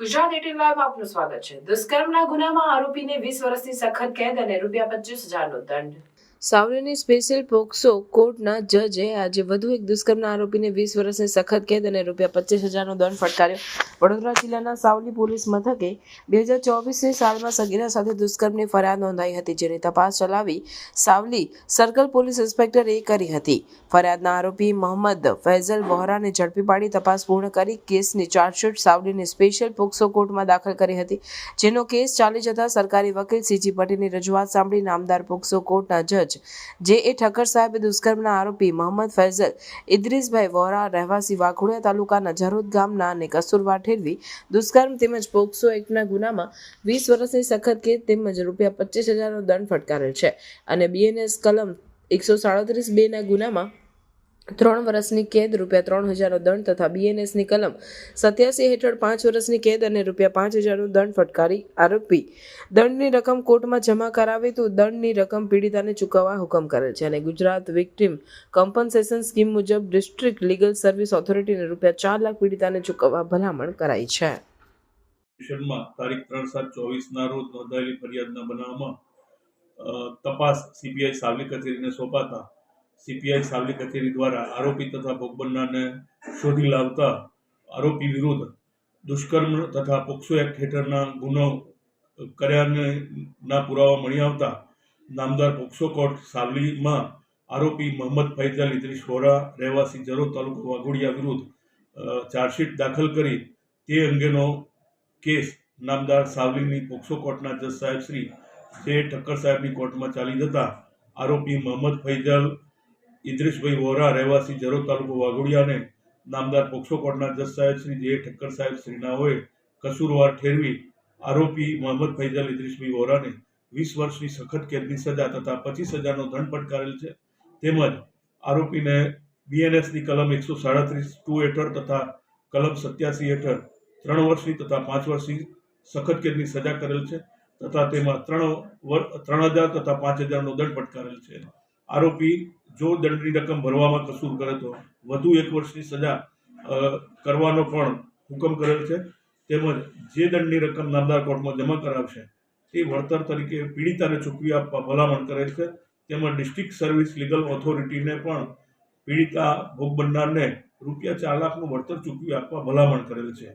Gujarat eighteen live આપનું સ્વાગત છે. દુષ્કર્મના ગુનામાં આરોપીને વીસ વર્ષની સખત કેદ અને રૂપિયા પચીસ હજારનો દંડ. સાવલીની સ્પેશિયલ પોક્સો કોર્ટના જજે આજે વધુ એક દુષ્કર્મના આરોપીને વીસ વર્ષની સખત કેદ અને રૂપિયા પચીસ હજારનો દંડ ફટકાર્યો. વડોદરા જિલ્લાના સાવલી પોલીસ મથકે બે હજાર ચોવીસની સાલમાં સગીરા સાથે દુષ્કર્મની ફરિયાદ નોંધાઈ હતી, જેની તપાસ ચલાવી સાવલી સર્કલ પોલીસ ઇન્સ્પેક્ટરે કરી હતી. ફરિયાદના આરોપી મોહમ્મદ ફૈઝલ વોહરાને ઝડપી પાડી તપાસ પૂર્ણ કરી કેસની ચાર્જશીટ સાવલીની સ્પેશિયલ પોક્સો કોર્ટમાં દાખલ કરી હતી, જેનો કેસ ચાલી જતા સરકારી વકીલ સીજી પટેલની રજૂઆત સાંભળી નામદાર પોક્સો કોર્ટના જજ જે. એ ઠક્કર સાહેબે દુષ્કર્મના આરોપી મોહમ્મદ ફૈઝલ ઇદ્રીસભાઈ વોરા રહેવાસી વાઘોડિયા તાલુકાના જરોદ ગામના અને કસુરવા ઠેરવી દુષ્કર્મ તેમજ પોક્સો એક્ટના ગુનામાં વીસ વર્ષની સખત કેદ તેમજ રૂપિયા પચીસ હજારનો દંડ ફટકારેલ છે. અને બીએનએસ કલમ એકસો સાડત્રીસ બેના ગુનામાં ત્રણ વર્ષની કેદ, રૂપિયા ત્રણ હજારનો દંડ તથા બીએનએસની કલમ. સત્યાસી હેઠળ પાંચ વર્ષની કેદ અને રૂપિયા પાંચ હજારનો દંડ ફટકારી આરોપી. દંડની રકમ કોર્ટમાં જમા કરાવે તો દંડની રકમ પીડિતાને ચૂકવવા હુકમ કરેલ છે અને ગુજરાત વિક્ટિમ કમ્પન્સેશન સ્કીમ મુજબ ડિસ્ટ્રિક્ટ લીગલ સર્વિસ ઓથોરિટીને રૂપિયા ચાર લાખ પીડિતાને ચૂકવવા ભલામણ કરાઈ છે. તારીખ ત્રણ સાત ચોવીસના રોજ નોંધાયેલી ફરિયાદના બનાવમાં તપાસ સીબીઆઈ સાવલી કચેરીને સોંપાતા સીપીઆઈ સાવલી કચેરી દ્વારા આરોપી તથા ભોગ બનનારને શોધી લાવતા આરોપી વિરુદ્ધ દુષ્કર્મ તથા પોક્સો એક્ટ હેઠળના ગુનો કર્યાને ના પુરાવા મળી આવતા નામદાર પોક્સો કોર્ટ સાવલીમાં આરોપી મોહમ્મદ ફૈઝલ ઇદ્રીસ વોરા, રહેવાસી જરોદ તાલુકો વાઘોડિયા વિરુદ્ધ ચાર્જશીટ દાખલ કરી તે અંગેનો કેસ નામદાર સાવલીની પોક્સો કોર્ટના જજ સાહેબ શ્રી જે ઠક્કર સાહેબની કોર્ટમાં ચાલી જતા આરોપી મોહમ્મદ ફૈજલ ઇદ્રીસભાઈ વોરા, રહેવાસી જરોદ તાલુકો વાઘોડિયાને નામદાર પોક્સો કોર્ટના જજ સાહેબ શ્રી જે ઠક્કર સાહેબ શ્રીનાઓએ કસૂરવાર ઠેરવી આરોપી મોહમ્મદ ફૈજલ ઇદ્રીશભાઈ વોરાને વીસ વર્ષની સખત કેદની સજા તથા પચીસ હજારનો દંડ પટકારેલ છે. તેમજ આરોપીને બીએનએસની કલમ એકસો સાડત્રીસ, ટુ હેઠળ તથા કલમ સત્યાસી હેઠળ ત્રણ વર્ષની તથા પાંચ વર્ષની સખત કેદની સજા કરેલ છે તથા તેમાં ત્રણ ત્રણ હજાર તથા પાંચ હજારનો દંડ ફટકારેલ છે. આરોપી જો દંડની રકમ ભરવામાં કસૂર કરે તો વધુ એક વર્ષની સજા કરવાનો પણ હુકમ કરેલ છે. તેમજ જે દંડની રકમ નામદાર કોર્ટમાં જમા કરાવશે, તે વળતર તરીકે પીડિતાને ચૂકવી આપવા ભલામણ કરેલ છે. તેમજ ડિસ્ટ્રિક્ટ સર્વિસ લીગલ ઓથોરિટીને પણ પીડિતા ભોગ બનનારને રૂપિયા ચાર લાખનું વળતર ચૂકવી આપવા ભલામણ કરેલ છે.